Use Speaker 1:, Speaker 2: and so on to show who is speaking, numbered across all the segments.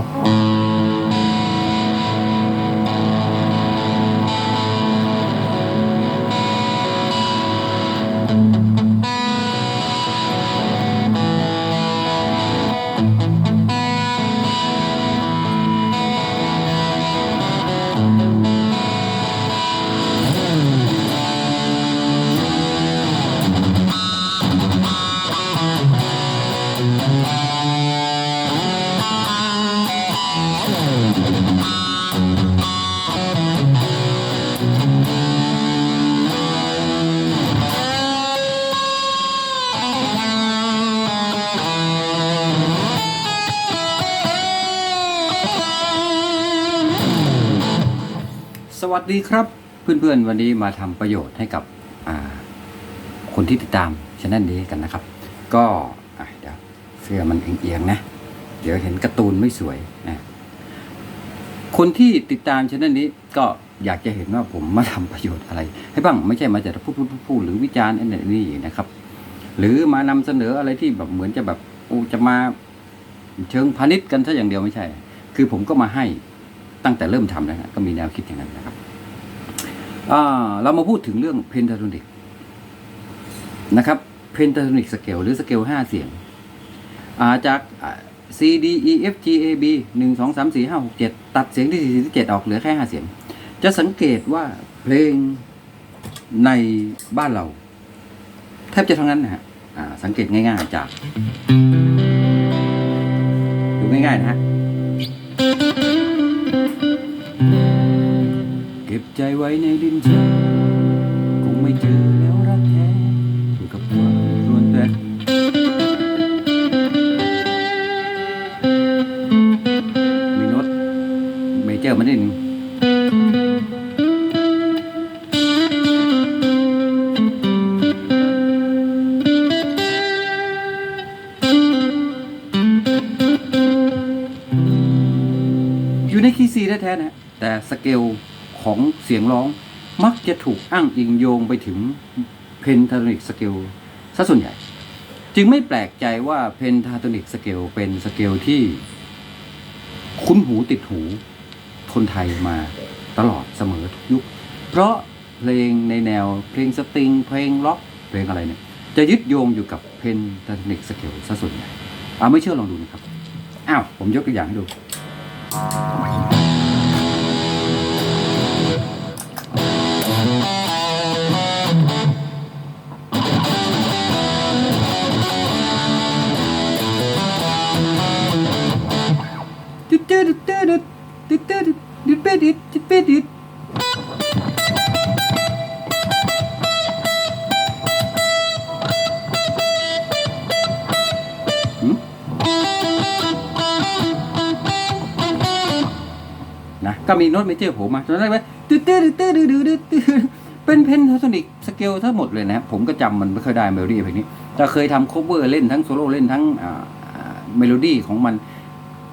Speaker 1: ส วัสดีครับ เพื่อนๆวันนี้มาทำประโยชน์ให้กับคนที่ติดตามช anel นี้กันนะครับ ก็เดี๋ยวเสื้อมันเอียงๆนะ เดี๋ยวเห็นการ์ตูนไม่สวยนะคนที่ติดตามช anel นี้ก็อยากจะเห็นว่าผมมาทำประโยชน์อะไร ให้บ้างไม่ใช่มาจากพูดพูดหรือวิจารณ์อันนี้นี่นะครับ หรือมานำเสนออะไรที่แบบเหมือนจะแบบโอ้จะมาเชิงพาณิชย์กันซะอย่างเดียวไม่ใช่ คือผมก็มาให้ ตั้งแต่เริ่มทำนะฮะก็มีแนวคิดอย่างนั้นนะครับเรามาพูดถึงเรื่องเพนทาโทนิกนะครับเพนทาโทนิกสเกลหรือสเกลห้าเสียงาจาก C D E F G A B หนึ่งสองสามสี่ห้าหกเจ็ดตัดเสียงที่สี่ที่เจ็ดออกเหลือแค่ห้าเสียง จะสังเกตว่าเพลงในบ้านเรา แทบจะทั้งนั้นนะฮะสังเกตง่ายๆจาก ดูง่ายๆนะฮะ ใจไว้ในดินชักคงไม่เจอ สียงร้องมักจะถูกอ้างอิงโยงไปถึงเพนทาโทนิกสเกลซะส่วนใหญ่ จึงไม่แปลกใจว่าเพนทาโทนิกสเกลเป็นสเกลที่ คุ้นหูติดหูคนไทยมาตลอดเสมอทุกยุค เพราะเพลงในแนวเพลงสตริง เพลงล็อกเพลงอะไรเนี่ยจะยึดโยงอยู่กับเพนทาโทนิกสเกลซะส่วนใหญ่อ่าไม่เชื่อลองดูนะครับ อ้าว ผมยกตัวอย่างให้ดู ตึ๊ดตึ๊ดตึ๊ดเป็ดดิดตึ๊ดเป็ดดิดนะก็มีโน้ตเมเจอร์โผล่มาจำได้ไหมตึ๊ดตึ๊ดตึ๊ดตึ๊ดตึ๊ดตึ๊ดตึ๊ดเป็นเพนทาโทนิกสเกลทั้งหมดเลยนะผมก็จำมันไม่ค่อยได้เมโลดี้เพลงนี้แต่เคยทำโคเวอร์เล่นทั้งโซโล่เล่นทั้งเมโลดี้ของมัน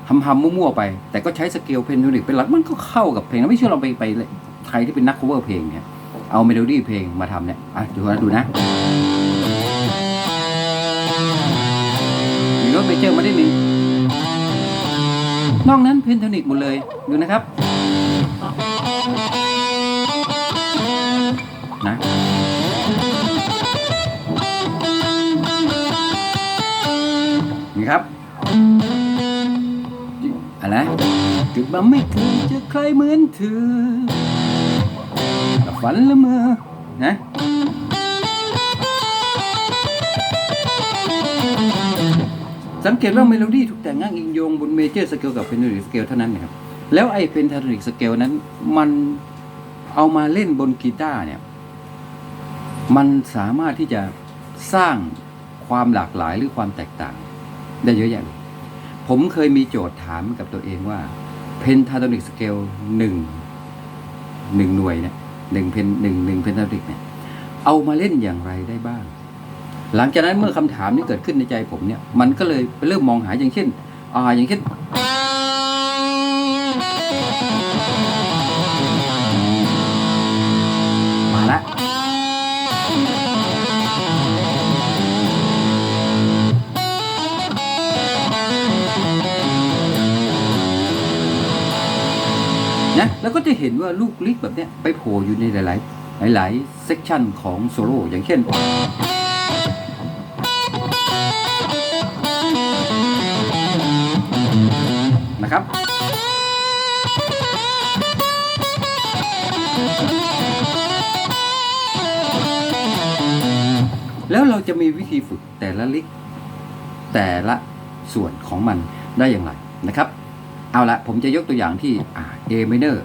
Speaker 1: ทำทำมั่วๆไป แต่ก็ใช้สเกลเพนโทนิกเป็นหลักมันก็เข้ากับเพลงนะไม่เชื่อเราไปไปเลยใครที่เป็นนัก cover เพลงเนี่ย เอาเมโลดี้เพลงมาทำเนี่ยอะดูนะดูนะมีโน้ตเมเจอร์มาได้หนึ่งนอกนั้นเพนโทนิกหมดเลยดูนะครับนะนี่ครับะไรเกิดมาไม่เคยเจอใครเหมือนเธอฝันละเมอนะสังเกตว่าเมโลดี้ถูกแต่งอ้างอิงโยงบนเมเจอร์สเกลกับเพนทาโทนิกสเกลเท่านั้นนะครับ แล้วไอ้เพนทาโทนิกสเกลนั้น มันเอามาเล่นบนกีตาร์เนี่ย มันสามารถที่จะสร้างความหลากหลายหรือความแตกต่าง ได้เยอะแยะเลย ผมเคยมีโจทย์ถามกับตัวเองว่าเพนทาโทนิกสเกลหนึ่งหนึ่งหน่วยเนี่ยหนึ่งเพนหนึ่งหนึ่งเพนทาโทนิกเนี่ยเอามาเล่นอย่างไรได้บ้าง หลังจากนั้นเมื่อคำถามนี้เกิดขึ้นในใจผมเนี่ย มันก็เลยเริ่มมองหาอย่างเช่น อ่าอย่างเช่น แล้วก็จะเห็นว่าลูกลิกแบบเนี้ยไปโผล่อยู่ในหลาย ๆ หลาย ๆ เซกชันของโซโล่อย่างเช่นนะครับ แล้วเราจะมีวิธีฝึกแต่ละลิกแต่ละส่วนของมันได้อย่างไรนะครับ เอาละผมจะยกตัวอย่างที่อ่า A minor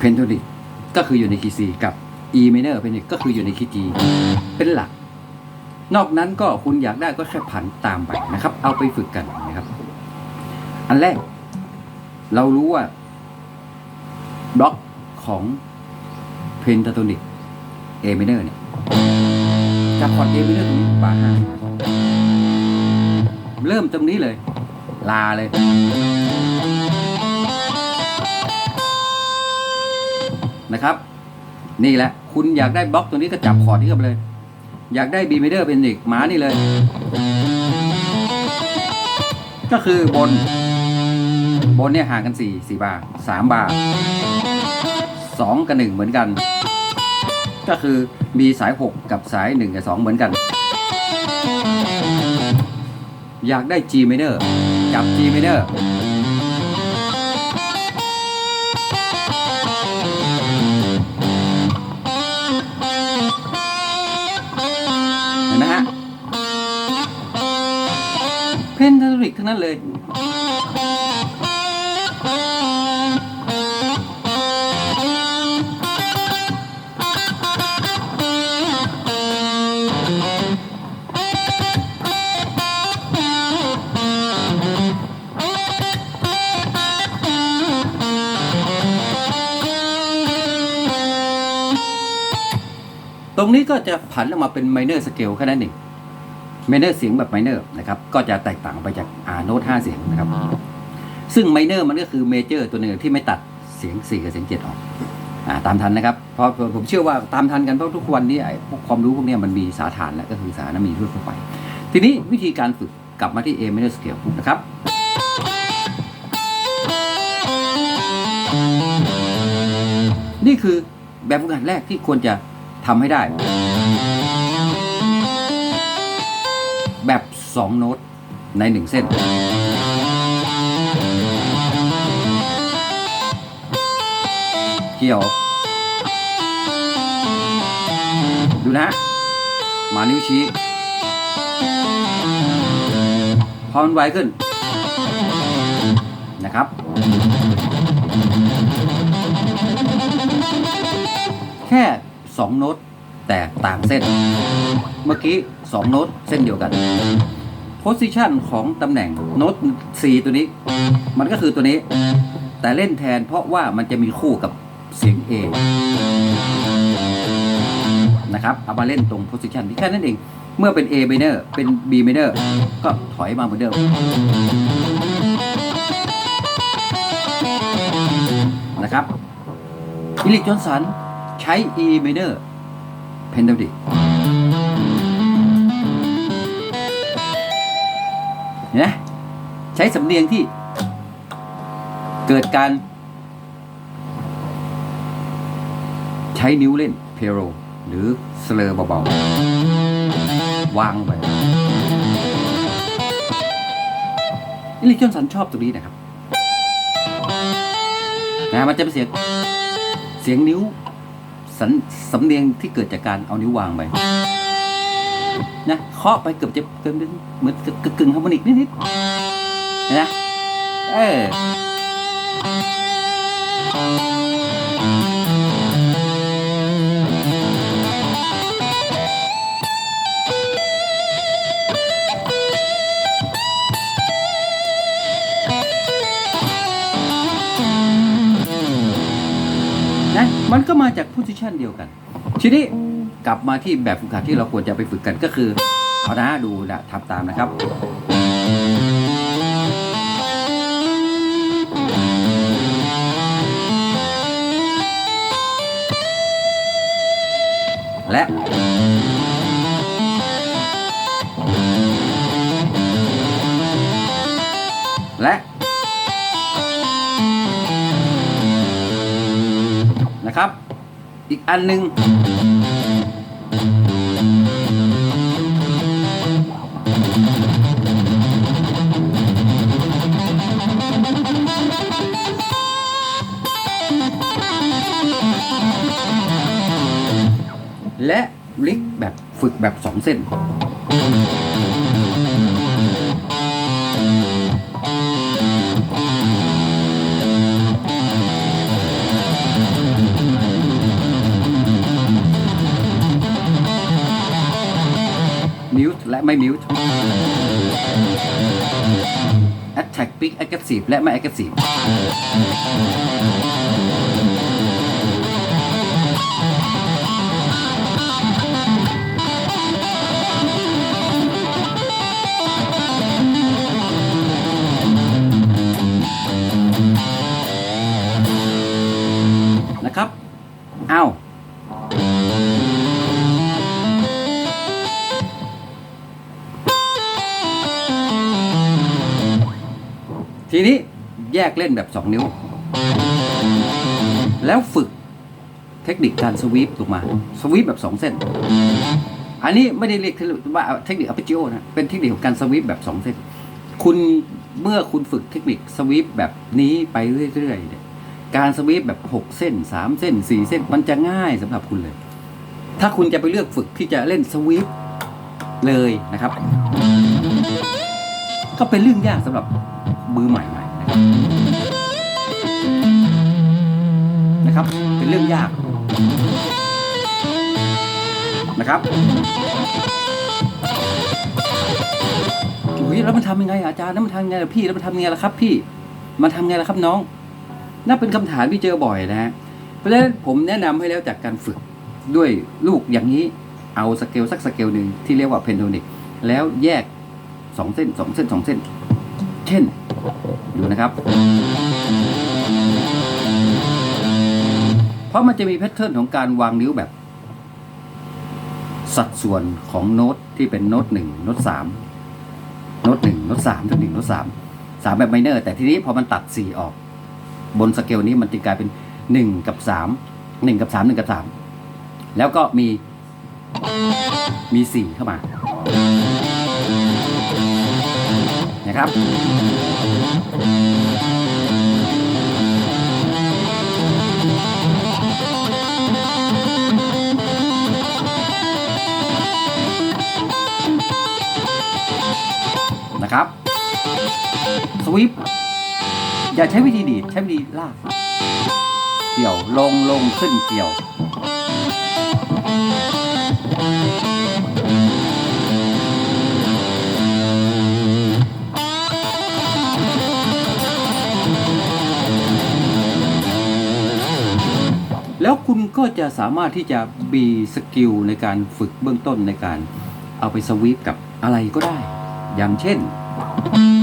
Speaker 1: pentonic ก็คืออยู่ในคีย์ C กับ E minor pentonic ก็คืออยู่ในคีย์ G เป็นหลัก นอกนั้นก็คุณอยากได้ก็แค่ผันตามไปนะครับ เอาไปฝึกกันนะครับ อันแรก เรารู้ว่าบล็อกของ pentatonic A minor เนี่ยจากคอร์ด A minor ตรงนี้บาห้าเริ่มตรงนี้เลย ลาเลย นะครับ นี่แหละ คุณอยากได้บล็อกตัวนี้ก็จับคอร์ดนี้เข้าไปเลย อยากได้ B minor เป็นอีกหมานี่เลย ก็คือบน บนเนี่ยห่างกันสี่สี่บาร์สามบาร์สองกับหนึ่งเหมือนกัน ก็คือมีสายหกกับสายหนึ่งกับสองเหมือนกันอยากได้ G minor จับ G minor เห็นไหมฮะเพนทาริกทั้งนั้นเลย รงนี้ก็จะผันออกมาเป็น minor scale แค่นั้นเอง minor เสียงแบบ minor นะครับก็จะแตกต่างไปจากอ่าโน้ต5เสียงนะครับ ซึ่ง minor มันก็คือ major ตัวหนึ่งที่ไม่ตัดเสียง4กับเสียง7ออกอ่าตามทันนะครับเพราะผมเชื่อว่าตามทันกันเพราะทุกวันนี้ไอ้พวกความรู้พวกเนี้ยมันมีสาฐานแล้วก็คือสารมีทั่วไป ทีนี้วิธีการฝึกกลับมาที่ A minor scale นะครับนี่คือแบบฝึกหัดแรกที่ควรจะ ทำให้ได้ แบบสองโน้ตในหนึ่งเส้น เกี่ยว ดูนะ มานิ้วชี้ พอมันไวขึ้น นะครับแค่ สองโน้ตแต่ต่างเส้น เมื่อกี้สองโน้ตเส้นเดียวกันโพสิชันของตำแหน่งโน้ต C ตัวนี้ มันก็คือตัวนี้ แต่เล่นแทนเพราะว่ามันจะมีคู่กับเสียง A นะครับ เอามาเล่นตรงโพสิชันที่แค่นั้นเอง เมื่อเป็น A minor เป็น B minor ก็ถอยมาเหมือนเดิมนะครับอิลิกจอนสัน ช้ E minor pentatonic เนไหมใช้สำเนียงที่เกิดการ ใช้นิ้วเล่นเพโรหรือสเลอเบาๆ วางไปอิลิกจอนสันชอบตรงนี้นะครับนะมันจะเป็นเสียง เสียงนิ้ว สันสำเนียงที่เกิดจากการเอานิ้ววางไปนะเคาะไปเกือบจะเกินเหมือนกึ่งฮาร์โมนิกนิดๆนะเออนะมันก็มาจาก ซิชันเดียวกัน ทีนี้กลับมาที่แบบฝึกหัดที่เราควรจะไปฝึกกันก็คือ เอานะดูนะทำตามนะครับและ อีกอันหนึ่งและลิกแบบฝึกแบบสองเส้น aggressive และไม่ aggressive กเล่นแบบ 2 นิ้ว แล้วฝึกเทคนิคการสวีปลงมา สวีปแบบ 2 เส้น อันนี้ไม่ได้เรียกว่าเทคนิคอัปเปจิโอนะ เป็นเทคนิคของการสวีปแบบ 2 เส้น คุณเมื่อคุณฝึกเทคนิคสวีปแบบนี้ไปเรื่อยๆเนี่ยการสวีปแบบ 6 เส้น 3 เส้น 4 เส้น มันจะง่ายสำหรับคุณเลย ถ้าคุณจะไปเลือกฝึกที่จะเล่นสวีปเลยนะครับ ก็เป็นเรื่องยากสำหรับมือใหม่ๆนะครับ เป็นเรื่องยากนะครับอุ้ยแล้วมันทำยังไงอาจารย์แล้วมันทำยังไงล่ะพี่แล้วมันทำยังไงล่ะครับ พี่มันทำยังไงล่ะครับน้องน่าเป็นคำถามที่เจอบ่อยนะฮะเพราะฉะนั้นผมแนะนำให้แล้วจากการฝึกด้วยลูกอย่างนี้เอาสเกลสักสเกลหนึ่งที่เรียกว่าเพนโทนิกแล้วแยกสองเส้นสองเส้นสองเส้น เช่น ดูนะครับ ราะมันจะมีแพทเทิร์นของการวางนิ้วแบบ สัดส่วนของโน้ตที่เป็นโน้ตหนึ่งโน้ตสามโน้ตหนึ่งโน้ตสามโน้ตหนึ่งโน้ตสามสามแบบไมเนอร์ แต่ทีนี้พอมันตัดสี่ออก บนสเกลนี้มันจะกลายเป็นหนึ่งกับสามหนึ่งกับสามหนึ่งกับสามแล้วก็มีมีสี่เข้ามานะครับ ครับสวิปอย่าใช้วิธีดีดใช้วิธีลาก เกี่ยวลงลงขึ้นเกี่ยว แล้วคุณก็จะสามารถที่จะมีสกิลในการฝึกเบื้องต้นในการเอาไปสวีปกับอะไรก็ได้ อย่างเช่น Thank you.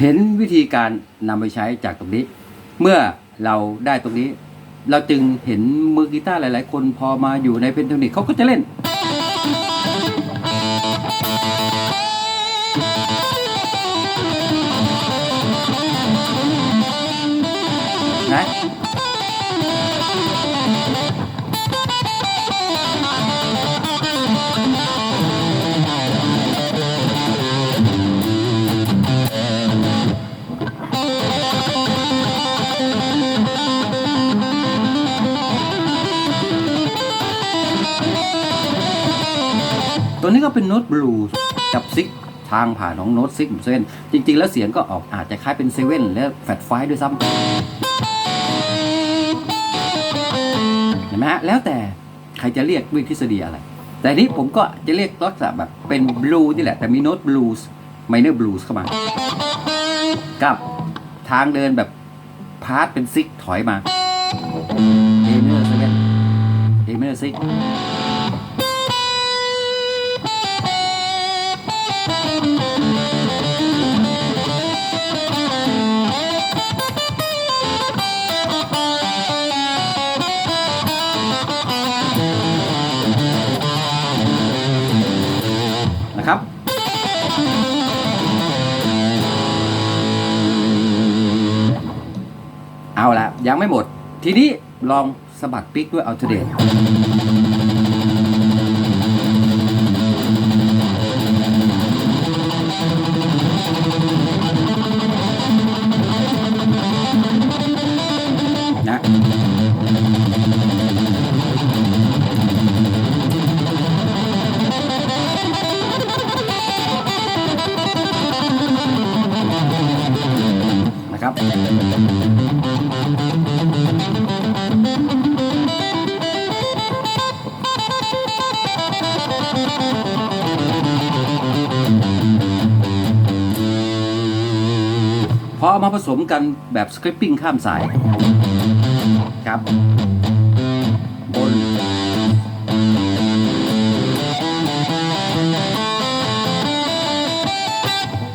Speaker 1: เห็นวิธีการนำไปใช้จากตรงนี้ เมื่อเราได้ตรงนี้ เราจึงเห็นมือกีตาร์หลาย ๆ คนพอมาอยู่ในเพนโทนิกเขาก็จะเล่นัวนี้ก็เป็นโน้ตบลูส์กับซิกทางผ่านของโน้ตซิกเซเว่นจริง ๆ แล้วเสียงก็ออกอาจจะคล้ายเป็นเซเว่นและแฟตไฟด้วยซ้ำเห็นไหมฮะแล้วแต่ใครจะเรียกด้วยทฤษฎีอะไร แต่นี้ผมก็จะเรียกลักษณะแบบเป็นบลูนี่แหละ แต่มีโน้ตบลูส์ไมเนอร์บลูส์เข้ามา กับทางเดินแบบพาร์ทเป็นซิกถอยมาเอเมอร์เซเว่นเอเมอร์ซิก ยังไม่หมด ทีนี้ลองสะบัดปิกด้วยอัลเทเดต สมกันแบบสคริปปิ้งข้ามสายครับ บน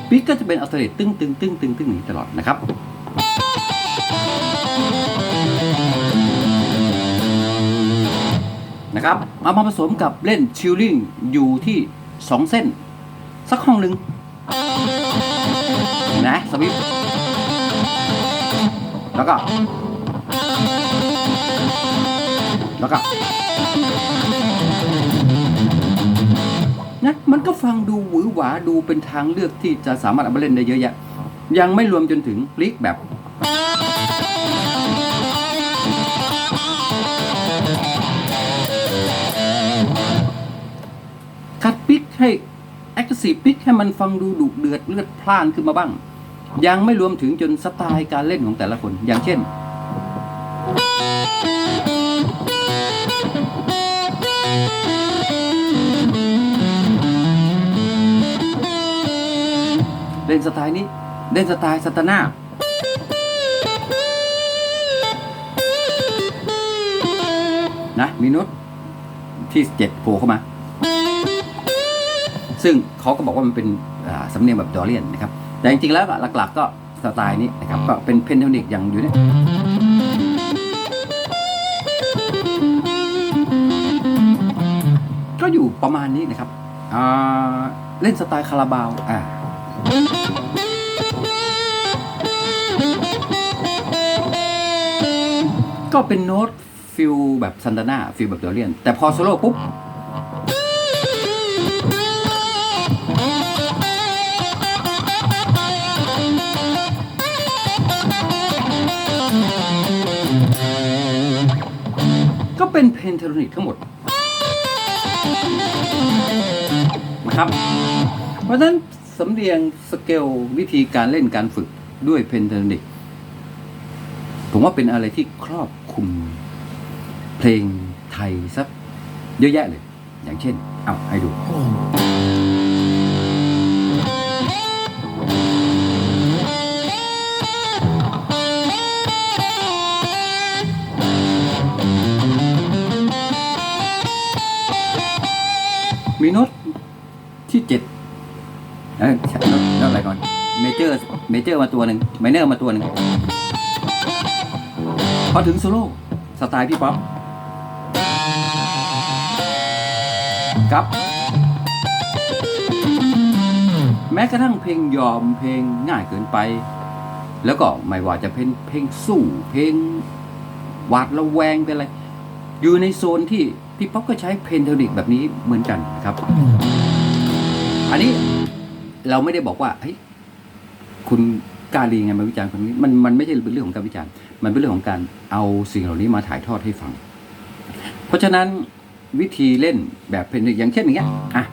Speaker 1: ปิกก็จะเป็นอัลเทอร์เนทตึ้งตึ้งตึ้งตึ้งตึ้งนี้ตลอดนะครับนะครับเอามาผสมกับเล่นชิลลิ่งอยู่ที่ 2 เส้น สักห้องหนึ่งนะสวิป แล้วก็ แล้วก็นะมันก็ฟังดูหวือหวาดูเป็นทางเลือกที่จะสามารถเอามาเล่นได้เยอะแยะ ยังไม่รวมจนถึงพลิกแบบคัดปิกให้ a g g r e s s i v e ปิกให้มันฟังดูดุเดือดเลือดพล่านขึ้นมาบ้าง ยังไม่รวมถึงจนสไตล์การเล่นของแต่ละคน อย่างเช่น เล่นสไตล์นี้ เล่นสไตล์สตานานะมีน้ตที่เจ็ดโผล่เข้ามา ซึ่งเขาก็บอกว่ามันเป็นสำเนียงแบบดอเรียนนะครับ แต่จริงๆแล้วก็หลักๆ ก็สไตล์นี้นะครับก็เป็นเพนเทนิกอย่างอยู่เนี่ยก็อยู่ประมาณนี้นะครับอ่าเล่นสไตล์คาราบาวอ่าก็เป็นโน้ตฟิลแบบซันตาน่าฟิลแบบเดเรียน แต่พอโซโล่ปุ๊บ เป็นเพนเทโรนิกทั้งหมดนะครับ เพราะฉะนั้นสำเนียงสเกลวิธีการเล่นการฝึกด้วยเพนเทโรนิกผมว่าเป็นอะไรที่ครอบคลุมเพลงไทยสักเยอะแยะเลย อย่างเช่น เอาให้ดู มีโน้ตที่เจ็ดเอ้ยน้ตอะไรก่อนเมเจอร์เมเจอร์มาตัวหนึ่งไมเนอร์มาตัวหนึ่งพอถึงโซโล่สไตล์พี่ป๊อปครับ แม้กระทั่งเพลงยอมเพลงง่ายเกินไป แล้วก็ไม่ว่าจะเป็นเพลงสู้เพลงหวาดระแวงเป็นอะไร อยู่ในโซนที่พี่ป๊อปก็ใช้เพนเทอนิกแบบนี้เหมือนกันครับ อันนี้เราไม่ได้บอกว่าเฮ้ยคุณกาลีไงมาวิจารณ์คนนี้มันมันไม่ใช่เป็นเรื่องของการวิจารณ์ มันเป็นเรื่องของการเอาสิ่งเหล่านี้มาถ่ายทอดให้ฟัง เพราะฉะนั้นวิธีเล่นแบบเพนเทอนิกอย่างเช่นอย่างเงี้ยอะ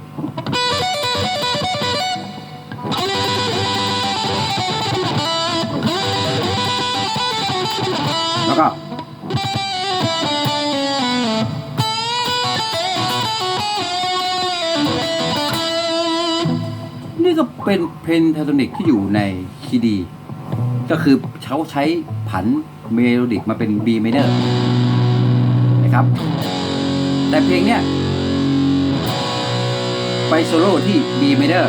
Speaker 1: แล้วก็ เป็นเพนทาโทนิกที่อยู่ในคีดี ก็คือเขาใช้ผันเมโลดิกมาเป็น B minor นะครับ แต่เพลงเนี้ยไปโซโล่ที่ B minor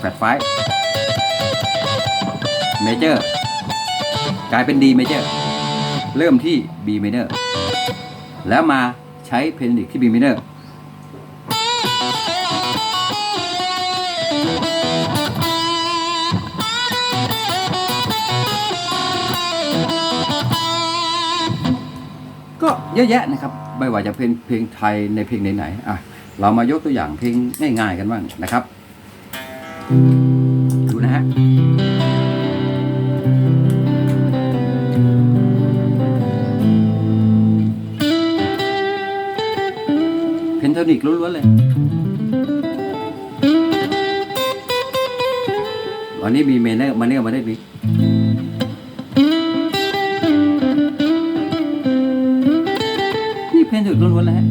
Speaker 1: แฟลตไฟเมเจอร์กลายเป็น D major เริ่มที่ B minor แล้วมาใช้เพนดิกที่ B minor ก็เยอะแยะนะครับ ไม่ว่าจะเป็นเพลงไทยในเพลงไหนๆอะเรามายกตัวอย่างเพลงง่ายๆกันบ้างนะครับ ดูนะฮะเพนทนิกล้วนๆเลยวันนี้มีเมเนอร์มาเนอร์มาได้มีนี่ เพนทานิกล้วนๆเลยฮะ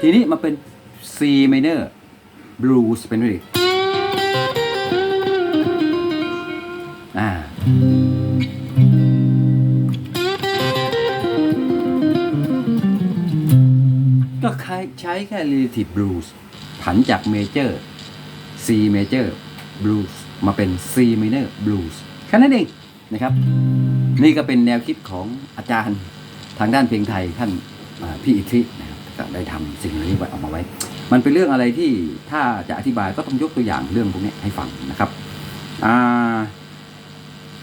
Speaker 1: ทีนี้มาเป็น C minor blues เป็นด้วยอ่าก็ใช้ใช้แค่ relative blues ผันจาก major C major blues มาเป็น C minor blues แค่นั้นเองนะครับ นี่ก็เป็นแนวคิดของอาจารย์ทางด้านเพลงไทยท่านพี่อิทธินะครับก็ได้ทำสิ่งนี้ไว้ออกมาไว้ มันเป็นเรื่องอะไรที่ถ้าจะอธิบายก็ต้องยกตัวอย่างเรื่องพวกนี้ให้ฟังนะครับอ่า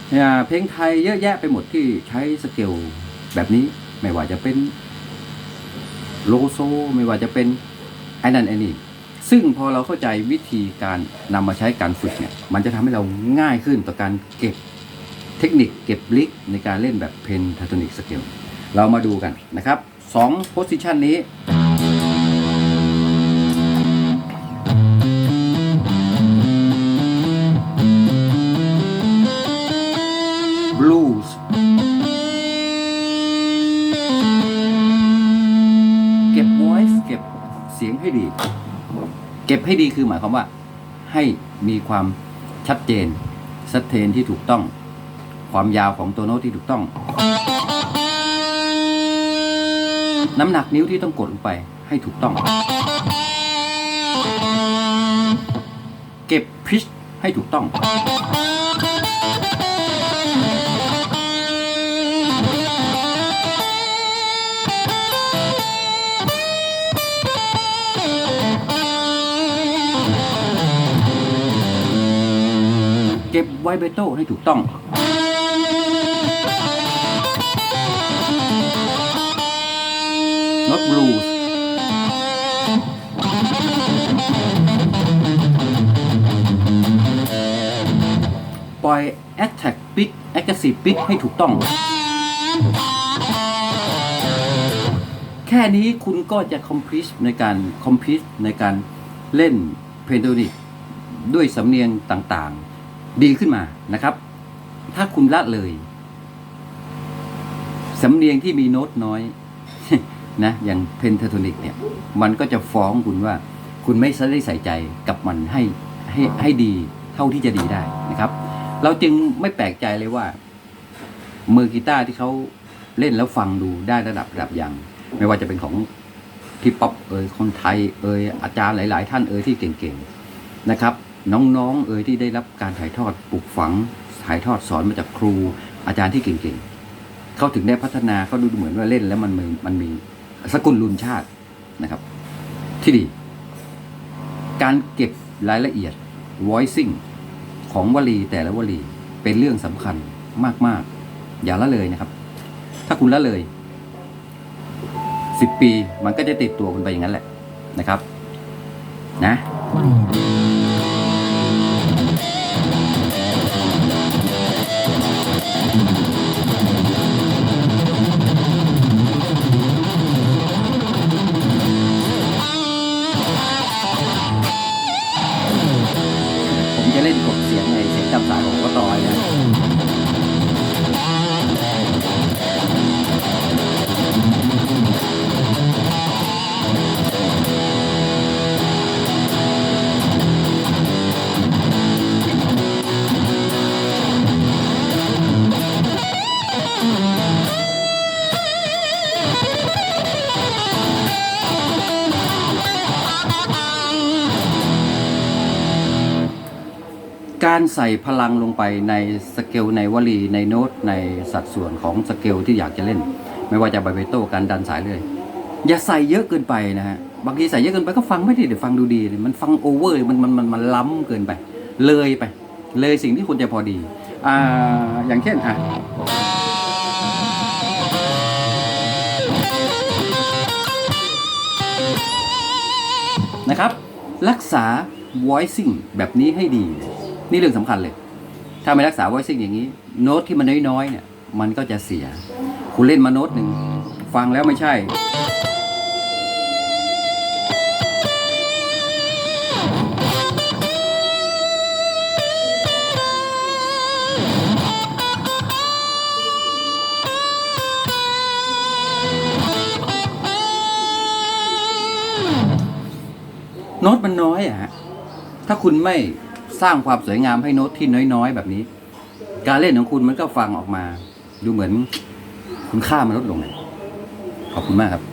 Speaker 1: เนี่ยเพลงไทยเยอะแยะไปหมดที่ใช้สเกลแบบนี้ไม่ว่าจะเป็นโลโซ ไม่ว่าจะเป็นไอ้นั่นไอ้นี่ ซึ่งพอเราเข้าใจวิธีการนำมาใช้การฝึกเนี่ยมันจะทำให้เราง่ายขึ้นต่อการเก็บเทคนิคเก็บลิกในการเล่นแบบเพนทาโทนิกสเกลเรามาดูกันนะครับสองโพสิชันนี้ ให้ดีคือหมายความว่าให้มีความชัดเจนสเทนที่ถูกต้อง ความยาวของตัวโน้ตที่ถูกต้อง น้ำหนักนิ้วที่ต้องกดลงไปให้ถูกต้อง เก็บพิชให้ถูกต้อง ไวเบโต้ให้ถูกต้องโน้ตบลูส์ปล่อย Attack Pick Aggressive Pick ให้ถูกต้อง แค่นี้คุณก็จะ complete ในการ complete ในการเล่นเพนโทนิกด้วยสำเนียงต่างๆ ดีขึ้นมานะครับ ถ้าคุณละเลยสำเนียงที่มีโน้ตน้อยนะอย่างเพนทาโทนิกเนี่ย มันก็จะฟ้องคุณว่า คุณไม่ได้ใส่ใจกับมันให้ให้ให้ดีเท่าที่จะดีได้นะครับ เราจึงไม่แปลกใจเลยว่า มือกีตาร์ที่เขาเล่นแล้วฟังดูได้ระดับระดับอย่าง ไม่ว่าจะเป็นของพี่ป๊อปเอ่ยคนไทยเอ่ยอาจารย์หลาย ๆ ท่านเอ่ยที่เก่งๆนะครับ น้องๆ เอ่ยที่ได้รับการถ่ายทอดปลูกฝัง ถ่ายทอดสอนมาจากครู อาจารย์ที่เก่งๆเขาถึงได้พัฒนาเขาดูเหมือนว่าเล่นแล้วมันมีมันมีสกุลรุนชาตินะครับ ที่ดี การเก็บรายละเอียด voicing ของวลีแต่ละวลีเป็นเรื่องสำคัญมากๆ อย่าละเลยนะครับ ถ้าคุณละเลยสิบปีมันก็จะติดตัวคุณไปอย่างนั้นแหละนะครับ นะ
Speaker 2: เล่
Speaker 1: นกดเสียงไอเสียงจำสายของก็ต่อยนะ การใส่พลังลงไปในสเกลในวลีในโน้ตในสัดส่วนของสเกลที่อยากจะเล่น ไม่ว่าจะไบเบโต้การดันสายเลย อย่าใส่เยอะเกินไปนะฮะบางทีใส่เยอะเกินไปก็ฟังไม่ดีเดี๋ยวฟังดูดีเลยมันฟังโอเวอร์มันมันมันมันล้ำเกินไป เลยไป เลยสิ่งที่ควรจะพอดีอ่าอย่างเช่นอะนะครับ รักษา voicing แบบนี้ให้ดี นี่เรื่องสำคัญเลย ถ้าไม่รักษา voicing อย่างนี้ โน้ตที่มันน้อยๆเนี่ย มันก็จะเสีย คุณเล่นมาโน้ตหนึ่งฟังแล้วไม่ใช่ โน้ตมันน้อยอะฮะถ้าคุณไม่ สร้างความสวยงามให้โน้ตที่น้อยๆ แบบนี้ การเล่นของคุณมันก็ฟังออกมา ดูเหมือนคุณค่ามันลดลงเลยขอบคุณมากครับ